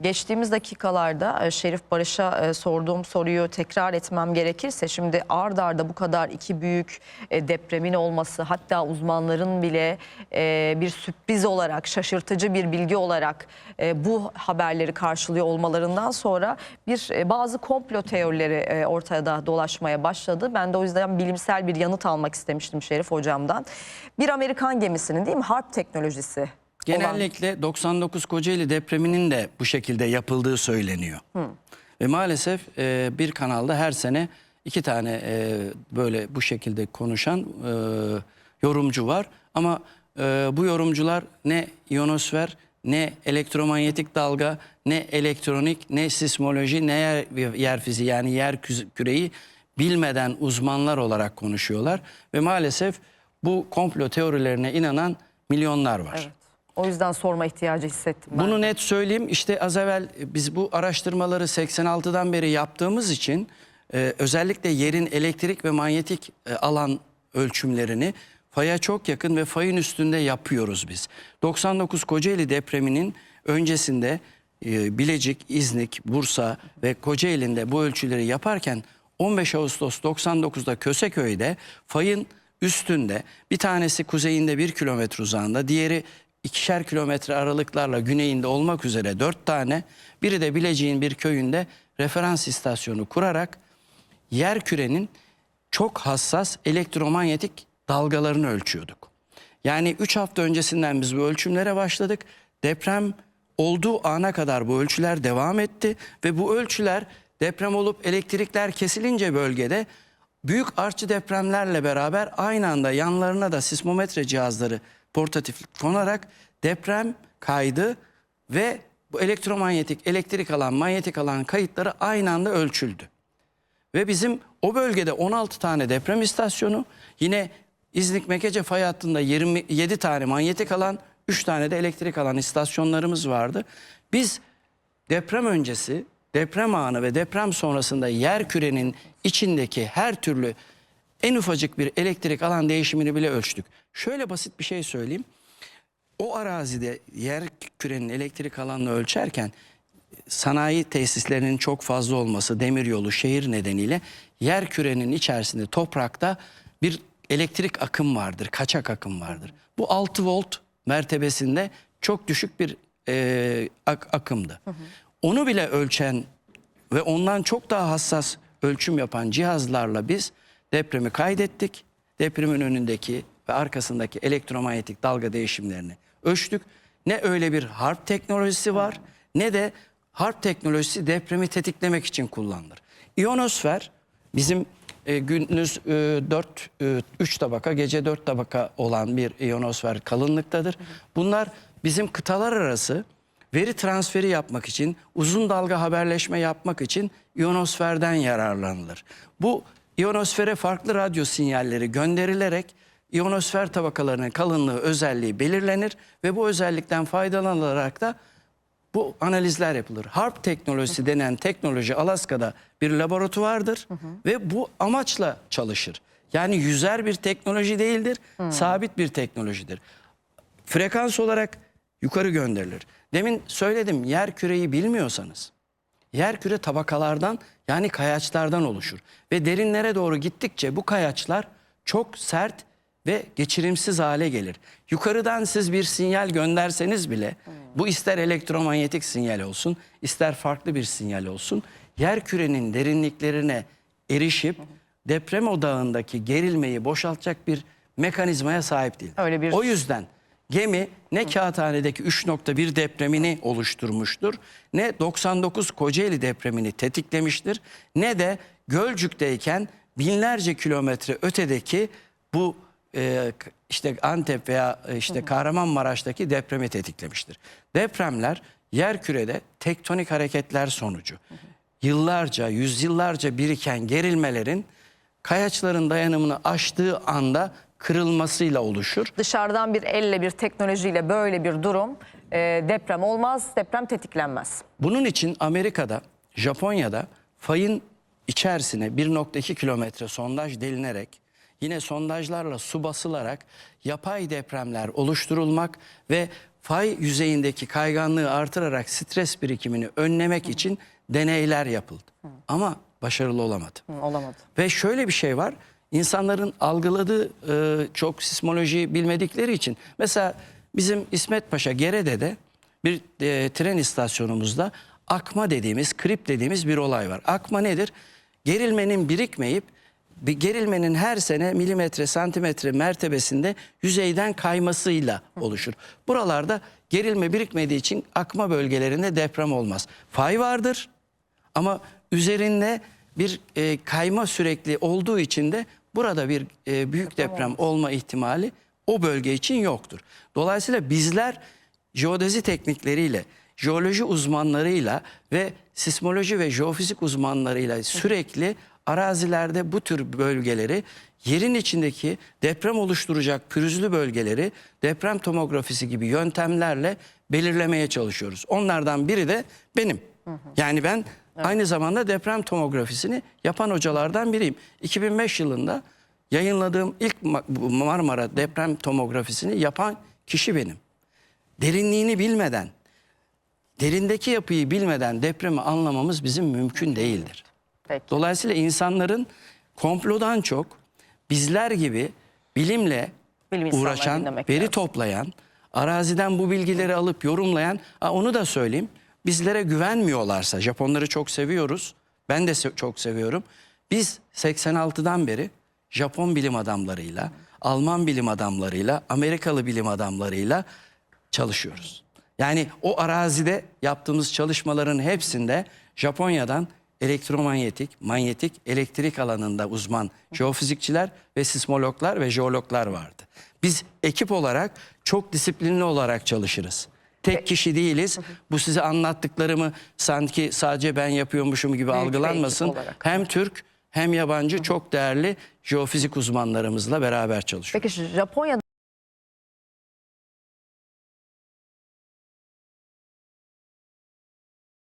Geçtiğimiz dakikalarda e, Şerif Barış'a e, sorduğum soruyu tekrar etmem gerekirse şimdi ard arda bu kadar iki büyük e, depremin olması hatta uzmanların bile bir sürpriz olarak şaşırtıcı bir bilgi olarak bu haberleri karşılıyor olmalarından sonra bir bazı komplo teorileri e, ortada dolaşmaya başladı. Ben de o yüzden bilimsel bir yanıt almak istemiştim Şerif hocamdan. Bir Amerikan gemisinin değil mi harp teknolojisi Genellikle 99 Kocaeli depreminin de bu şekilde yapıldığı söyleniyor. Ve maalesef e, bir kanalda her sene iki tane e, böyle bu şekilde konuşan e, yorumcu var. Ama e, bu yorumcular ne ionosfer, ne elektromanyetik dalga, ne elektronik, ne sismoloji, ne yer, yer fiziği yani yer küz- küreyi bilmeden uzmanlar olarak konuşuyorlar. Ve maalesef bu komplo teorilerine inanan milyonlar var. Evet. O yüzden sorma ihtiyacı hissettim ben. Bunu net söyleyeyim. İşte az evvel biz bu araştırmaları 86'dan beri yaptığımız için e, özellikle yerin elektrik ve manyetik e, alan ölçümlerini faya çok yakın ve fayın üstünde yapıyoruz biz. 99 Kocaeli depreminin öncesinde e, Bilecik, İznik, Bursa ve Kocaeli'nde bu ölçüleri yaparken 15 Ağustos 99'da Köseköy'de fayın üstünde bir tanesi kuzeyinde bir kilometre uzağında diğeri ikişer kilometre aralıklarla güneyinde olmak üzere dört tane biri de Bilecik'in bir köyünde referans istasyonu kurarak yer kürenin çok hassas elektromanyetik dalgalarını ölçüyorduk. Yani 3 hafta öncesinden biz bu ölçümlere başladık. Deprem olduğu ana kadar bu ölçüler devam etti ve bu ölçüler deprem olup elektrikler kesilince bölgede büyük artçı depremlerle beraber aynı anda yanlarına da sismometre cihazları portatif konarak deprem kaydı ve bu elektromanyetik, elektrik alan, manyetik alan kayıtları aynı anda ölçüldü. Ve bizim o bölgede 16 tane deprem istasyonu, yine İznik Mekece fay hattında 27 tane manyetik alan, 3 tane de elektrik alan istasyonlarımız vardı. Biz deprem öncesi, deprem anı ve deprem sonrasında yer kürenin içindeki her türlü en ufacık bir elektrik alan değişimini bile ölçtük. Şöyle basit bir şey söyleyeyim. O arazide yer kürenin elektrik alanını ölçerken sanayi tesislerinin çok fazla olması, demiryolu, şehir nedeniyle yer kürenin içerisinde toprakta bir elektrik akım vardır, kaçak akım vardır. Bu 6 volt mertebesinde çok düşük bir e, ak- akımdı. Onu bile ölçen ve ondan çok daha hassas ölçüm yapan cihazlarla biz depremi kaydettik. Depremin önündeki ve arkasındaki elektromanyetik dalga değişimlerini ölçtük. Ne öyle bir harp teknolojisi var ne de harp teknolojisi depremi tetiklemek için kullanılır. İyonosfer bizim e, gündüz 4 3 tabaka gece 4 tabaka olan bir iyonosfer kalınlıktadır. Bunlar bizim kıtalar arası veri transferi yapmak için, uzun dalga haberleşme yapmak için iyonosferden yararlanılır. Bu iyonosfere farklı radyo sinyalleri gönderilerek iyonosfer tabakalarının kalınlığı özelliği belirlenir ve bu özellikten faydalanılarak da bu analizler yapılır. Harp teknolojisi denen teknoloji Alaska'da bir laboratuvardır ve bu amaçla çalışır. Yani yüzer bir teknoloji değildir, sabit bir teknolojidir. Frekans olarak yukarı gönderilir. Demin söyledim yer küreyi bilmiyorsanız yer küre tabakalardan yani kayaçlardan oluşur. Ve derinlere doğru gittikçe bu kayaçlar çok sert ve geçirimsiz hale gelir. Yukarıdan siz bir sinyal gönderseniz bile bu ister elektromanyetik sinyal olsun ister farklı bir sinyal olsun yer kürenin derinliklerine erişip deprem odağındaki gerilmeyi boşaltacak bir mekanizmaya sahip değil. Öyle bir- O yüzden gemi ne Kağıthane'deki 3.1 depremini oluşturmuştur, ne 99 Kocaeli depremini tetiklemiştir, ne de Gölcük'teyken binlerce kilometre ötedeki bu e, işte Antep veya e, işte Kahramanmaraş'taki depremi tetiklemiştir. Depremler yer kürede tektonik hareketler sonucu. Yıllarca, yüzyıllarca biriken gerilmelerin kayaçların dayanımını aştığı anda kırılmasıyla oluşur. Dışarıdan bir elle bir teknolojiyle böyle bir durum e, deprem olmaz, deprem tetiklenmez. Bunun için Amerika'da, Japonya'da fayın içerisine 1.2 kilometre sondaj delinerek yine sondajlarla su basılarak yapay depremler oluşturulmak ve fay yüzeyindeki kayganlığı artırarak stres birikimini önlemek için deneyler yapıldı. Ama başarılı olamadı. Hı, olamadı. Ve şöyle bir şey var. İnsanların algıladığı e, çok sismolojiyi bilmedikleri için. Mesela bizim İsmet Paşa Gerede'de bir e, tren istasyonumuzda akma dediğimiz, krip dediğimiz bir olay var. Akma nedir? Gerilmenin birikmeyip bir gerilmenin her sene milimetre, santimetre mertebesinde yüzeyden kaymasıyla oluşur. Buralarda gerilme birikmediği için akma bölgelerinde deprem olmaz. Fay vardır ama üzerinde bir e, kayma sürekli olduğu için de burada bir e, büyük deprem olma ihtimali o bölge için yoktur. Dolayısıyla bizler jeodezi teknikleriyle, jeoloji uzmanlarıyla ve sismoloji ve jeofizik uzmanlarıyla sürekli arazilerde bu tür bölgeleri yerin içindeki deprem oluşturacak pürüzlü bölgeleri deprem tomografisi gibi yöntemlerle belirlemeye çalışıyoruz. Onlardan biri de benim. Yani ben aynı zamanda deprem tomografisini yapan hocalardan biriyim. 2005 yılında yayınladığım ilk Marmara deprem tomografisini yapan kişi benim. Derinliğini bilmeden, derindeki yapıyı bilmeden depremi anlamamız bizim mümkün değildir. Peki. Dolayısıyla insanların komplodan çok bizler gibi bilimle Bilim uğraşan, veri lazım. toplayan, araziden bu bilgileri alıp yorumlayan, onu da söyleyeyim. Bizlere güvenmiyorlarsa, Japonları çok seviyoruz. Ben de se- çok seviyorum. Biz 86'dan beri Japon bilim adamlarıyla, Alman bilim adamlarıyla, Amerikalı bilim adamlarıyla çalışıyoruz. Yani o arazide yaptığımız çalışmaların hepsinde Japonya'dan elektromanyetik, manyetik, elektrik alanında uzman jeofizikçiler ve sismologlar ve jeologlar vardı. Biz ekip olarak çok disiplinli olarak çalışırız. Tek kişi değiliz. Bu size anlattıklarımı sanki sadece ben yapıyormuşum gibi algılanmasın. olarak. Hem Türk hem yabancı çok değerli jeofizik uzmanlarımızla beraber çalışıyoruz. Peki Japonya